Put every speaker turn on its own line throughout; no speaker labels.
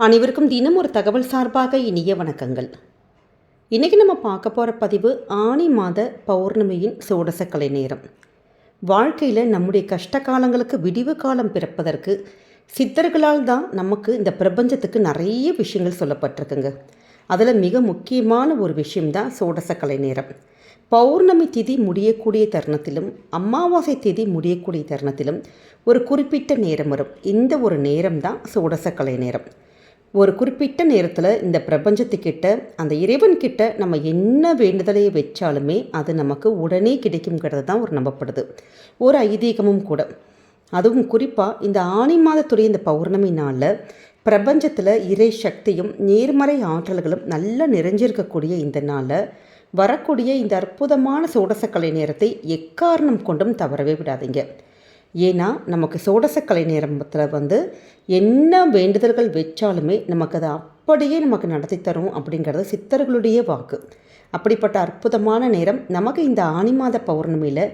அனைவருக்கும் தினம் ஒரு தகவல் சார்பாக இனிய வணக்கங்கள். இன்றைக்கி நம்ம பார்க்க போகிற பதிவு ஆனி மாத பௌர்ணமியின் சோடசக்கலை நேரம். வாழ்க்கையில் நம்முடைய கஷ்ட காலங்களுக்கு விடிவு காலம் பிறப்பதற்கு சித்தர்களால் தான் நமக்கு இந்த பிரபஞ்சத்துக்கு நிறைய விஷயங்கள் சொல்லப்பட்டிருக்குங்க. அதில் மிக முக்கியமான ஒரு விஷயம்தான் சோடசக்கலை நேரம். பௌர்ணமி திதி முடியக்கூடிய தருணத்திலும் அமாவாசை திதி முடியக்கூடிய தருணத்திலும் ஒரு குறிப்பிட்ட நேரம் வரும். இந்த ஒரு நேரம் தான் சோடசக்கலை நேரம். ஒரு குறிப்பிட்ட நேரத்தில் இந்த பிரபஞ்சத்துக்கிட்ட அந்த இறைவன்கிட்ட நம்ம என்ன வேண்டுதலையை வச்சாலுமே அது நமக்கு உடனே கிடைக்குங்கிறது தான் ஒரு நம்பப்படுது. ஒரு ஐதீகமும் கூட. அதுவும் குறிப்பாக இந்த ஆணி மாதத்துடைய இந்த பௌர்ணமி நாளில் பிரபஞ்சத்தில் இறை சக்தியும் நேர்மறை ஆற்றல்களும் நல்லா நிறைஞ்சிருக்கக்கூடிய இந்த நாளில் வரக்கூடிய இந்த அற்புதமான சோடசக்கலை நேரத்தை எக்காரணம் கொண்டும் தவறவே விடாதீங்க. ஏன்னா நமக்கு சோடசக்கலை நேரத்தில் வந்து என்ன வேண்டுதல்கள் வச்சாலுமே நமக்கு அதை அப்படியே நமக்கு நடத்தி தரும் அப்படிங்கிறது சித்தர்களுடைய வாக்கு. அப்படிப்பட்ட அற்புதமான நேரம் நமக்கு இந்த ஆனி மாத பௌர்ணமியில்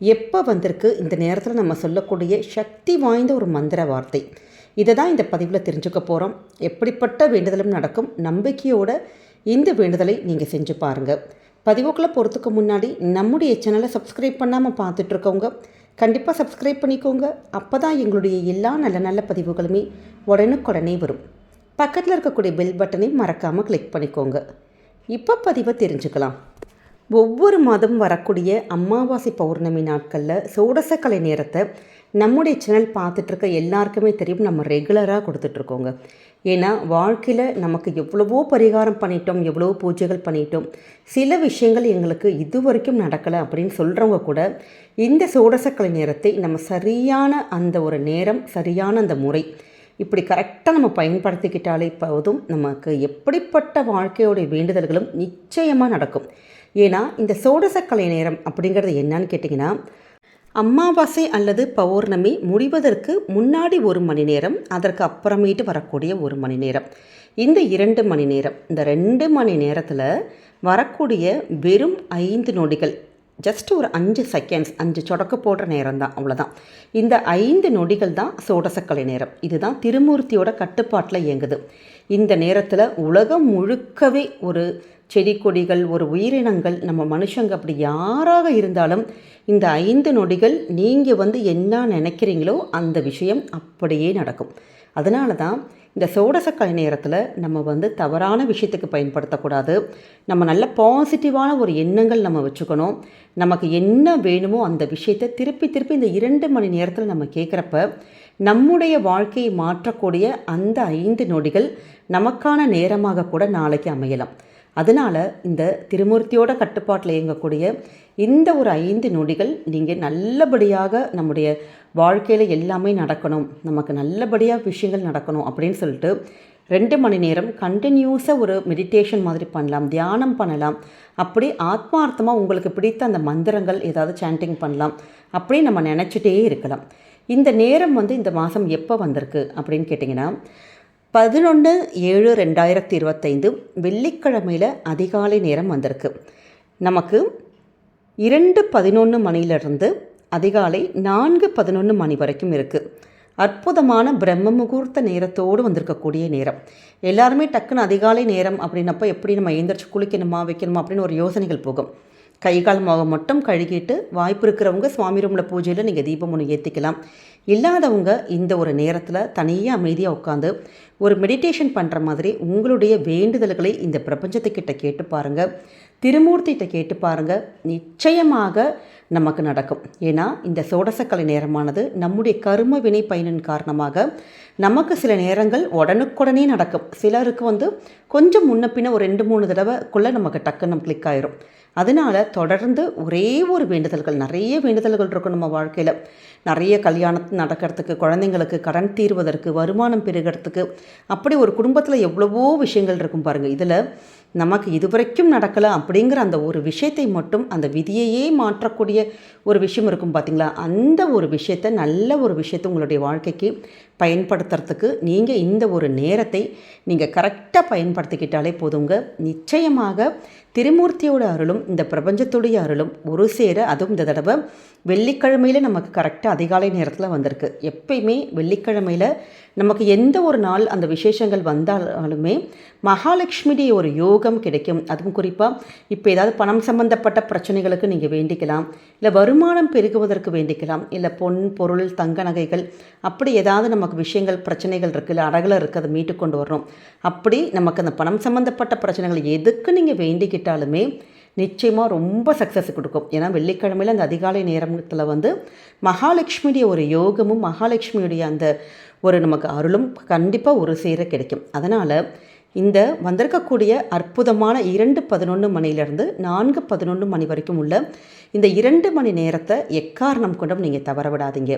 எப்போ வந்திருக்கு? இந்த நேரத்தில் நம்ம சொல்லக்கூடிய சக்தி வாய்ந்த ஒரு மந்திர வார்த்தை. இதை தான் இந்த பதிவில் தெரிஞ்சுக்க போகிறோம் எப்படிப்பட்ட வேண்டுதலும் நடக்கும்? நம்பிக்கையோட இந்த வேண்டுதலை நீங்கள் செஞ்சு பாருங்கள் பதிவுக்குள்ளே போகிறதுக்கு முன்னாடி நம்முடைய சேனலை சப்ஸ்கிரைப் பண்ணாமல் பார்த்துட்ருக்கவங்க கண்டிப்பாக சப்ஸ்கிரைப் பண்ணிக்கோங்க. அப்போ தான் எங்களுடைய எல்லா நல்ல நல்ல பதிவுகளுமே உடனுக்குடனே வரும். பக்கத்தில் இருக்கக்கூடிய பெல் பட்டனை மறக்காமல் கிளிக் பண்ணிக்கோங்க. இப்போ பதிவை தெரிஞ்சுக்கலாம். ஒவ்வொரு மாதம் வரக்கூடிய அமாவாசை பௌர்ணமி நாட்களில் சோடசக்கலை நேரத்தை நம்முடைய சேனல் பார்த்துட்ருக்க எல்லாருக்குமே தெரியும் நம்ம ரெகுலராக கொடுத்துட்ருக்கோங்க ஏன்னா வாழ்க்கையில் நமக்கு எவ்வளவோ பரிகாரம் பண்ணிட்டோம் எவ்வளவோ பூஜைகள் பண்ணிட்டோம். சில விஷயங்கள் எங்களுக்கு இது வரைக்கும் நடக்கலை அப்படின்னு சொல்கிறவங்க கூட இந்த சோடசக்கலை நேரத்தை நம்ம சரியான அந்த ஒரு நேரம் சரியான அந்த முறை இப்படி கரெக்டாக நம்ம பயன்படுத்திக்கிட்டாலே போதும். நமக்கு எப்படிப்பட்ட வாழ்க்கையோடைய வேண்டுதல்களும் நிச்சயமாக நடக்கும். ஏன்னா இந்த சோடசக்கலை நேரம் அப்படிங்கிறது என்னன்னு கேட்டிங்கன்னா அமாவாசை அல்லது பௌர்ணமி முடிவதற்கு முன்னாடி ஒரு மணி நேரம் அதற்கு அப்புறமேட்டு வரக்கூடிய ஒரு மணி நேரம். இந்த இரண்டு மணி நேரம் இந்த ரெண்டு மணி நேரத்தில் வரக்கூடிய வெறும் ஐந்து நொடிகள் ஜஸ்ட் ஒரு அஞ்சு செகண்ட்ஸ் அஞ்சு சொடக்கு போடுற நேரம் தான் அவ்வளோதான் இந்த ஐந்து நொடிகள் தான் சோடசக்கலை நேரம். இதுதான் திருமூர்த்தியோட கட்டுப்பாட்டில் இயங்குது. இந்த நேரத்தில் உலகம் முழுக்கவே ஒரு செடி கொடிகள் ஒரு உயிரினங்கள் நம்ம மனுஷங்க அப்படி யாராக இருந்தாலும் இந்த ஐந்து நொடிகள் நீங்கள் வந்து என்ன நினைக்கிறீங்களோ அந்த விஷயம் அப்படியே நடக்கும். அதனால தான் இந்த சோடசக்கலை நேரத்தில் நம்ம வந்து தவறான விஷயத்துக்கு பயன்படுத்தக்கூடாது. நம்ம நல்ல பாசிட்டிவான ஒரு எண்ணங்கள் நம்ம வச்சுக்கணும். நமக்கு என்ன வேணுமோ அந்த விஷயத்தை திருப்பி திருப்பி இந்த இரண்டு மணி நேரத்தில் நம்ம கேட்குறப்ப நம்முடைய வாழ்க்கையை மாற்றக்கூடிய அந்த ஐந்து நொடிகள் நமக்கான நேரமாக கூட நாளைக்கு அமையலாம். அதனால் இந்த திருமூர்த்தியோட கட்டுப்பாட்டில் இயங்கக்கூடிய இந்த ஒரு ஐந்து நொடிகள் நீங்கள் நல்லபடியாக நம்முடைய வாழ்க்கையில் எல்லாமே நடக்கணும். நமக்கு நல்லபடியாக விஷயங்கள் நடக்கணும் அப்படின்னு சொல்லிட்டு ரெண்டு மணி நேரம் கண்டினியூஸாக ஒரு மெடிடேஷன் மாதிரி பண்ணலாம் தியானம் பண்ணலாம். அப்படி ஆத்மார்த்தமாக உங்களுக்கு பிடித்த அந்த மந்திரங்கள் ஏதாவது சாண்டிங் பண்ணலாம். அப்படி நம்ம நினச்சிட்டே இருக்கலாம். இந்த நேரம் வந்து இந்த மாதம் எப்போ வந்திருக்கு அப்படின்னு கேட்டிங்கன்னா பதினொன்று ஏழு ரெண்டாயிரத்தி இருபத்தைந்து வெள்ளிக்கிழமையில் அதிகாலை நேரம் வந்திருக்கு. நமக்கு இரண்டு பதினொன்று மணியிலிருந்து அதிகாலை நான்கு பதினொன்று மணி வரைக்கும் இருக்குது அற்புதமான பிரம்ம முகூர்த்த நேரத்தோடு வந்திருக்கக்கூடிய நேரம். எல்லாருமே டக்குன்னு அதிகாலை நேரம் அப்படின்னப்போ எப்படி நம்ம எழுந்திரிச்சு குளிக்கணுமா வைக்கணுமா அப்படின்னு ஒரு யோசனைகள் போகும். கை கால் முகம் மட்டும் கழுகிட்டு வாய்ப்பு இருக்கிறவங்க சுவாமி ரூமில் பூஜையில் நீங்கள் தீபம் ஒன்று ஏற்றிக்கலாம் இல்லாதவங்க இந்த ஒரு நேரத்தில் தனியாக அமைதியாக உட்காந்து ஒரு மெடிடேஷன் பண்ணுற மாதிரி உங்களுடைய வேண்டுதல்களை இந்த பிரபஞ்சத்துக்கிட்ட கேட்டு பாருங்கள் திருமூர்த்திகிட்ட கேட்டு பாருங்கள் நிச்சயமாக நமக்கு நடக்கும். ஏன்னா இந்த சோடசக்கலை நேரமானது நம்முடைய கரும வினை பயனின் காரணமாக நமக்கு சில நேரங்கள் உடனுக்குடனே நடக்கும். சிலருக்கு வந்து கொஞ்சம் முன்ன பின்ன ஒரு ரெண்டு மூணு தடவைக்குள்ளே நமக்கு டக்குன்னு கிளிக் ஆயிரும். அதனால் தொடர்ந்து ஒரே ஒரு வேண்டுதல்கள் நிறைய வேண்டுதல்கள் இருக்கும் நம்ம வாழ்க்கையில். நிறைய கல்யாணம் நடக்கிறதுக்கு குழந்தைங்களுக்கு கடன் தீர்வதற்கு வருமானம் பெருகிறதுக்கு அப்படி ஒரு குடும்பத்தில் எவ்வளவோ விஷயங்கள் இருக்கும் பாருங்கள் இதில் நமக்கு இதுவரைக்கும் நடக்கலை அப்படிங்கிற அந்த ஒரு விஷயத்தை மட்டும் அந்த விதியையே மாற்றக்கூடிய ஒரு விஷயம் இருக்கும் பார்த்திங்களா அந்த ஒரு விஷயத்தை நல்ல ஒரு விஷயத்தை உங்களுடைய வாழ்க்கைக்கு பயன்படுத்துறதுக்கு நீங்கள் இந்த ஒரு நேரத்தை நீங்கள் கரெக்டாக பயன்படுத்திக்கிட்டாலே போதுங்க. நிச்சயமாக திருமூர்த்தியோட அருளும் இந்த பிரபஞ்சத்துடைய அருளும் ஒரு சேர அதுவும் இந்த தடவை வெள்ளிக்கிழமையில் நமக்கு கரெக்டாக அதிகாலை நேரத்தில் வந்திருக்கு. எப்பயுமே வெள்ளிக்கிழமையில் நமக்கு எந்த ஒரு நாள் அந்த விசேஷங்கள் வந்தாலுமே மகாலட்சுமியுடைய ஒரு யோகம் கிடைக்கும். அதுவும் குறிப்பாக இப்போ ஏதாவது பணம் சம்பந்தப்பட்ட பிரச்சனைகளுக்கு நீங்கள் வேண்டிக்கலாம். இல்லை வருமானம் பெருகுவதற்கு வேண்டிக்கலாம். இல்லை பொன் பொருள் தங்க நகைகள் அப்படி ஏதாவது நம்ம நமக்கு விஷயங்கள் பிரச்சனைகள் இருக்குது இல்லை அடகில் இருக்குது அதை மீட்டு கொண்டு வரணும். அப்படி நமக்கு அந்த பணம் சம்மந்தப்பட்ட பிரச்சனைகள் எதுக்கு நீங்கள் வேண்டிக்கிட்டாலுமே நிச்சயமாக ரொம்ப சக்ஸஸ் கொடுக்கும். ஏன்னா வெள்ளிக்கிழமையில் அந்த அதிகாலை நேரத்தில் வந்து மகாலட்சுமியுடைய ஒரு யோகமும் மகாலட்சுமியுடைய அந்த ஒரு நமக்கு அருளும் கண்டிப்பாக ஒரு சேர கிடைக்கும். அதனால் இந்த வந்திருக்கக்கூடிய அற்புதமான இரண்டு பதினொன்று மணிலேருந்து நான்கு பதினொன்று மணி வரைக்கும் உள்ள இந்த இரண்டு மணி நேரத்தை எக்காரணம் கொண்டும் நீங்கள் தவற விடாதீங்க.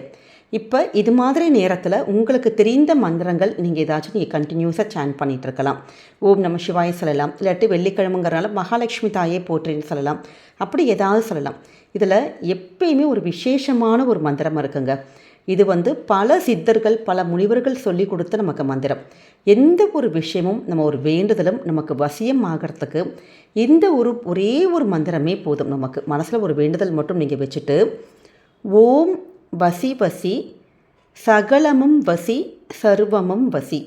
இப்போ இது மாதிரி நேரத்தில் உங்களுக்கு தெரிந்த மந்திரங்கள் நீங்கள் ஏதாச்சும் நீங்கள் கண்டினியூஸாக சேன் பண்ணிகிட்டு இருக்கலாம். ஓம் நம்ம சிவாய சொல்லலாம். இல்லாட்டி வெள்ளிக்கிழமைங்கிறனால மகாலட்சுமி தாயே போற்றின்னு சொல்லலாம். அப்படி ஏதாவது சொல்லலாம். இதில் எப்பயுமே ஒரு விசேஷமான ஒரு மந்திரம் இருக்குங்க. இது வந்து பல சித்தர்கள் பல முனிவர்கள் சொல்லி கொடுத்த நமக்கு மந்திரம். எந்த ஒரு விஷயமும் நம்ம ஒரு வேண்டுதலும் நமக்கு வசியம் ஆகிறதுக்கு இந்த ஒரு ஒரே ஒரு மந்திரமே போதும் நமக்கு. மனசில் ஒரு வேண்டுதல் மட்டும் நீங்கள் வச்சுட்டு ஓம் வசி வசி சகலமும் வசி சர்வமும் வசி.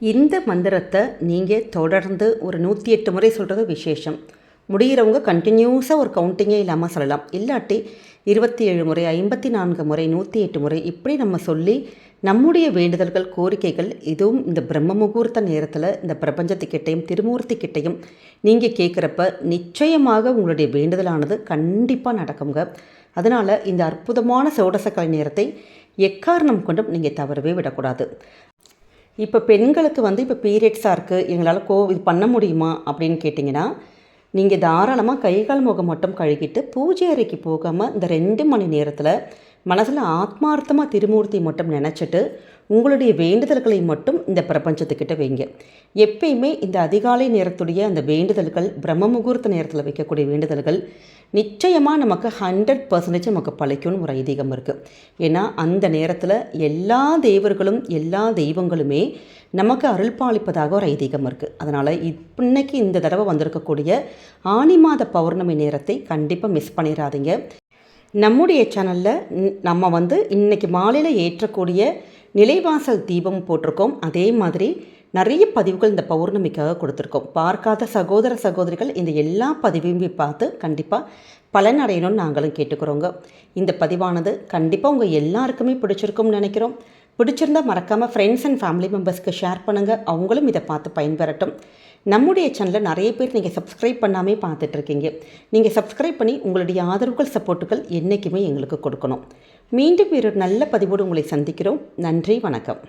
இந்த மந்திரத்தை நீங்கள் தொடர்ந்து ஒரு நூற்றி எட்டு முறை சொல்கிறது விசேஷம். முடிகிறவங்க கண்டினியூஸாக ஒரு கவுண்டிங்கே இல்லாமல் சொல்லலாம். இல்லாட்டி இருபத்தி ஏழு முறை ஐம்பத்தி நான்கு முறை நூற்றி எட்டு முறை இப்படி நம்ம சொல்லி நம்முடைய வேண்டுதல்கள் கோரிக்கைகள் இதுவும் இந்த பிரம்ம முகூர்த்த நேரத்தில் இந்த பிரபஞ்சத்துக்கிட்டையும் திருமூர்த்தி கிட்டையும் நீங்கள் கேட்குறப்ப நிச்சயமாக உங்களுடைய வேண்டுதலானது கண்டிப்பாக நடக்குங்க. அதனால் இந்த அற்புதமான சோடசக்கலை நேரத்தை எக்காரணம் கொண்டும் நீங்கள் தவறவே விடக்கூடாது. இப்போ பெண்களுக்கு வந்து இப்போ பீரியட்ஸாக இருக்குது எங்களால் கோ இது பண்ண முடியுமா அப்படின்னு கேட்டிங்கன்னா நீங்கள் தாராளமாக கைகால் முகம் மட்டும் கழுகிட்டு பூஜை அறைக்கு போகாமல் இந்த ரெண்டு மணி நேரத்தில் மனசில் ஆத்மார்த்தமாக திருமூர்த்தி மட்டும் நினச்சிட்டு உங்களுடைய வேண்டுதல்களை மட்டும் இந்த பிரபஞ்சத்துக்கிட்ட வைங்க. எப்பயுமே இந்த அதிகாலை நேரத்துடைய அந்த வேண்டுதல்கள் பிரம்ம முகூர்த்த நேரத்தில் வைக்கக்கூடிய வேண்டுதல்கள் நிச்சயமாக நமக்கு ஹண்ட்ரட் பர்சன்டேஜ் நமக்கு பழைக்கும்னு ஒரு ஐதீகம் இருக்குது ஏன்னா அந்த நேரத்தில் எல்லா தேவர்களும் எல்லா தெய்வங்களுமே நமக்கு அருள் பாலிப்பதாக ஒரு ஐதீகம் இருக்குது அதனால் இன்னைக்கு இந்த தடவை வந்திருக்கக்கூடிய ஆனி மாத பௌர்ணமி நேரத்தை கண்டிப்பாக மிஸ் பண்ணிடாதீங்க நம்முடைய சேனலில் நம்ம வந்து இன்றைக்கி மாலையில் ஏற்றக்கூடிய நிலைவாசல் தீபம் போட்டிருக்கோம். அதே மாதிரி நிறைய பதிவுகள் இந்த பௌர்ணமிக்காக கொடுத்துருக்கோம். பார்க்காத சகோதர சகோதரிகள் இந்த எல்லா பதிவையுமே பார்த்து கண்டிப்பாக பலன் அடையணும்னு நாங்களும் கேட்டுக்கிறோங்க. இந்த பதிவானது கண்டிப்பாக உங்கள் எல்லாருக்குமே பிடிச்சிருக்கும்னு நினைக்கிறோம். பிடிச்சிருந்தால் மறக்காமல் ஃப்ரெண்ட்ஸ் அண்ட் ஃபேமிலி மெம்பர்ஸ்க்கு ஷேர் பண்ணுங்கள் அவங்களும் இதை பார்த்து பயன்பெறட்டும். நம்முடைய சேனலில் நிறைய பேர் நீங்கள் சப்ஸ்கிரைப் பண்ணாமே பார்த்துட்ருக்கீங்க நீங்கள் சப்ஸ்கிரைப் பண்ணி உங்களுடைய ஆதரவுகள் சப்போர்ட்டுகள் என்றைக்குமே எங்களுக்கு கொடுக்கணும். மீண்டும் ஒரு நல்ல பதிவோடு உங்களை சந்திக்கிறோம். நன்றி வணக்கம்.